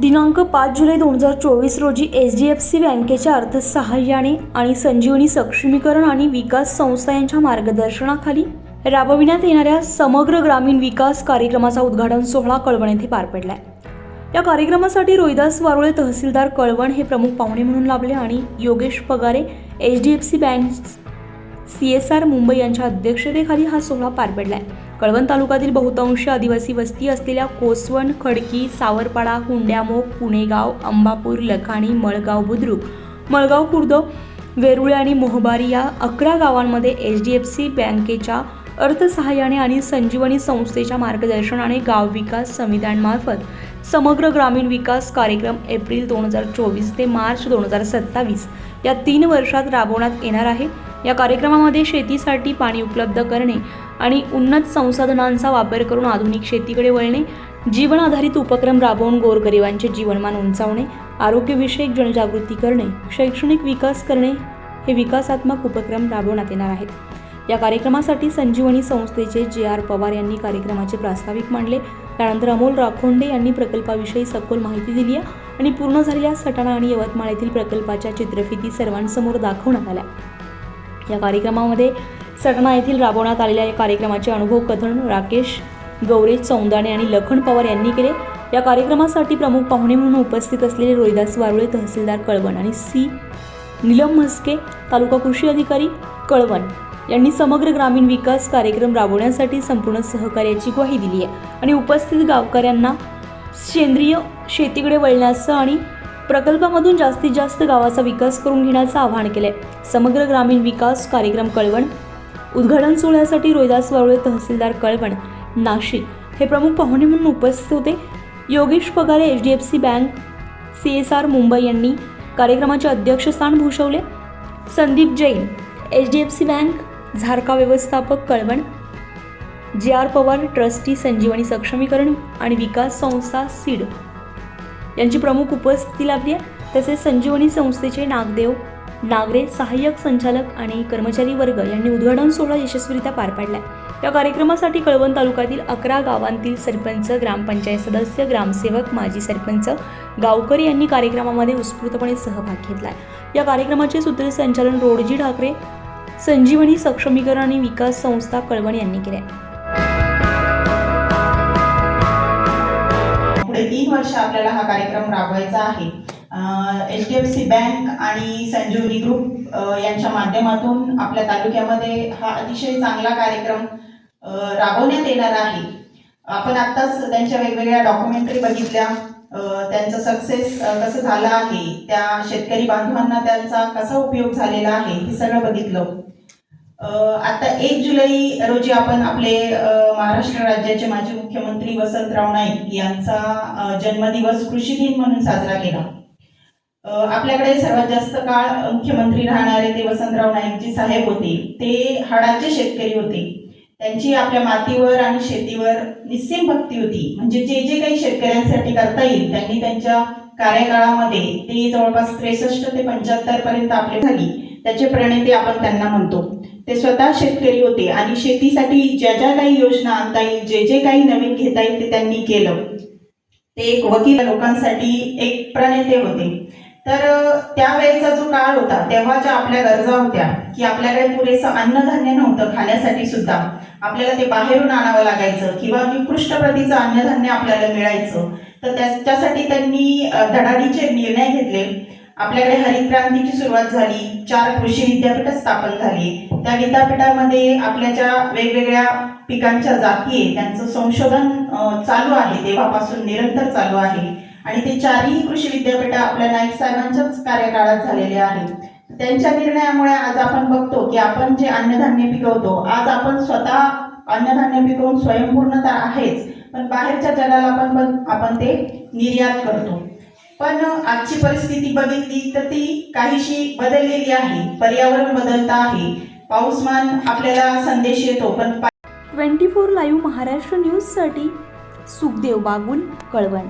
दिनांक पाच जुलै दोन हजार चोवीस रोजी एच डी एफ सी बँकेच्या अर्थसहाय्याने आणि संजीवनी सक्षमीकरण आणि विकास संस्था यांच्या मार्गदर्शनाखाली राबविण्यात येणाऱ्या समग्र ग्रामीण विकास कार्यक्रमाचा उद्घाटन सोहळा कळवण येथे पार पडलाय. या कार्यक्रमासाठी रोहिदास वारुळे तहसीलदार कळवण हे प्रमुख पाहुणे म्हणून लाभले आणि Yogesh Pagare H D F C bank C S R Mumbai यांच्या अध्यक्षतेखाली हा सोहळा पार पडलाय. कळवण तालुक्यातील बहुतांश आदिवासी वस्ती असलेल्या कोसवण खडकी सावरपाडा हुंड्यामोग पुणेगाव अंबापूर लखाणी मळगाव बुद्रुक मळगाव खुर्द वेरुळे आणि मोहबारी या अकरा गावांमध्ये एच डी एफ सी बँकेच्या अर्थसहाय्याने आणि संजीवनी संस्थेच्या मार्गदर्शनाने गाव विकास समित्यांमार्फत समग्र ग्रामीण विकास कार्यक्रम एप्रिल दोन हजार चोवीस ते मार्च दोन हजार सत्तावीस या तीन वर्षात राबवण्यात येणार आहे. या कार्यक्रमामध्ये शेतीसाठी पाणी उपलब्ध करणे आणि उन्नत संसाधनांचा वापर करून आधुनिक शेतीकडे वळणे जीवन आधारित उपक्रम राबवून गोरगरिबांचे जीवनमान उंचावणे आरोग्यविषयक जनजागृती करणे शैक्षणिक विकास करणे हे विकासात्मक उपक्रम राबवण्यात येणार आहेत. या कार्यक्रमासाठी संजीवनी संस्थेचे जे आर पवार यांनी कार्यक्रमाचे प्रास्ताविक मांडले. त्यानंतर अमोल राखोंडे यांनी प्रकल्पाविषयी सखोल माहिती दिली आहे आणि पूर्ण झालेल्या सटाणा आणि यवतमाळ येथील प्रकल्पाच्या चित्रफिती सर्वांसमोर दाखवण्यात आल्या. या कार्यक्रमामध्ये सटाणा येथील राबवण्यात आलेल्या या कार्यक्रमाचे अनुभव कथन राकेश गौरेश चौंदाणे आणि लखन पवार यांनी केले. या कार्यक्रमासाठी प्रमुख पाहुणे म्हणून उपस्थित असलेले रोहिदास वारुळे तहसीलदार कळवण आणि सी. नीलम म्हस्के तालुका कृषी अधिकारी कळवण. यांनी समग्र ग्रामीण विकास कार्यक्रम राबवण्यासाठी संपूर्ण सहकार्याची ग्वाही दिली आहे. आणि उपस्थित गावकऱ्यांना सेंद्रिय शेतीकडे वळण्याचं आणि प्रकल्पामधून जास्तीत जास्त गावाचा विकास करून घेण्याचं आवाहन केलं आहे समग्र ग्रामीण विकास कार्यक्रम कळवण उद्घाटन सोहळ्यासाठी रोहिदास वावळे तहसीलदार कळवण नाशिक हे प्रमुख पाहुणे म्हणून उपस्थित होते. Yogesh Pagare H D F C bank C S R Mumbai यांनी कार्यक्रमाचे अध्यक्षस्थान भूषवले. Sandeep Jain H D F C bank झारका व्यवस्थापक कळवण जे आर पवार ट्रस्टी संजीवनी सक्षमीकरण आणि विकास संस्था सीड. यांची प्रमुख उपस्थिती लाभली आहे. तसेच संजीवनी संस्थेचे नागदेव नागरे सहाय्यक संचालक आणि कर्मचारी वर्ग यांनी उद्घाटन सोहळा यशस्वीरित्या पार पाडलाय या कार्यक्रमासाठी कळवण तालुक्यातील अकरा गावांतील सरपंच ग्रामपंचायत सदस्य ग्रामसेवक माजी सरपंच गावकरी यांनी कार्यक्रमामध्ये उत्स्फूर्तपणे सहभाग घेतलाय या कार्यक्रमाचे सूत्रसंचालन रोडजी ठाकरे संजीवनी सक्षमीकरण आणि विकास संस्था कळवण यांनी केले पुढे तीन वर्ष आपल्याला हा कार्यक्रम राबवायचा आहे. H D F C bank आणि संजीवनी ग्रुप यांच्या माध्यमातून आपल्या तालुक्यामध्ये हा अतिशय चांगला कार्यक्रम राबवण्यात येणार आहे. आपण आत्ताच त्यांच्या वेगवेगळ्या डॉक्युमेंटरी बघितल्या. त्यांचं सक्सेस कसं झालं आहे त्या शेतकरी बांधवांना त्यांचा कसा उपयोग झालेला आहे हे सगळं बघितलं. आता एक जुलै रोजी आपण आपले महाराष्ट्र राज्याचे माजी मुख्यमंत्री वसंतराव नाईक यांचा जन्मदिवस कृषी दिन म्हणून साजरा केला. आपल्याकडे सर्वात जास्त काळ मुख्यमंत्री राहणारे ते वसंतराव नाईकजी साहेब होते. ते हाडाचे शेतकरी होते. त्यांची आपल्या मातीवर आणि शेतीवर निस्सीम भक्ती होती. म्हणजे जे जे काही शेतकऱ्यांसाठी करता येईल त्यांनी त्यांच्या कार्यकाळामध्ये ते जवळपास त्रेसष्ट ते पंच्याहत्तर पर्यंत आपले झाली. त्याचे प्रणेते आपण त्यांना म्हणतो. ते स्वतः शेतकरी होते आणि शेतीसाठी ज्या ज्या काही योजना आणता येईल जे जे काही नवीन घेता येईल ते त्यांनी केलं. ते एक वकील लोकांसाठी एक प्रणेते होते. तर त्यावेळेचा जो काळ होता तेव्हा ज्या आपल्या गरजा होत्या की आपल्याकडे पुरेसं अन्नधान्य नव्हतं खाण्यासाठी सुद्धा आपल्याला ते बाहेरून आणावं लागायचं किंवा निकृष्ट प्रतीचं अन्नधान्य आपल्याला मिळायचं तर त्याच्यासाठी त्यांनी धडाडीचे निर्णय घेतले. आपल्याकडे हरितक्रांतीची सुरुवात झाली चार कृषी विद्यापीठ स्थापन झाली. त्या विद्यापीठामध्ये आपल्या ज्या वेगवेगळ्या पिकांच्या जाती आहे त्यांचं संशोधन चालू आहे तेव्हापासून निरंतर चालू आहे. आणि ते चारही कृषी विद्यापीठ आपल्या नाईक साहेबांच्याच कार्यकाळात झालेले आहेत त्यांच्या निर्णयामुळे आज आपण बघतो की आपण जे अन्नधान्य पिकवतो आज आपण स्वतः अन्नधान्य पिकवून स्वयंपूर्णता आहेच पण बाहेरच्या जगाला आपण बघ आपण ते निर्यात करतो. पण आजची परिस्थिती बघितली तर ती काहीशी बदललेली आहे पर्यावरण बदलत आहे. पाऊसमान आपल्याला संदेश येतो पण ट्वेंटी फोर लाईव्ह महाराष्ट्र न्यूजसाठी सुखदेव बागुल कळवण.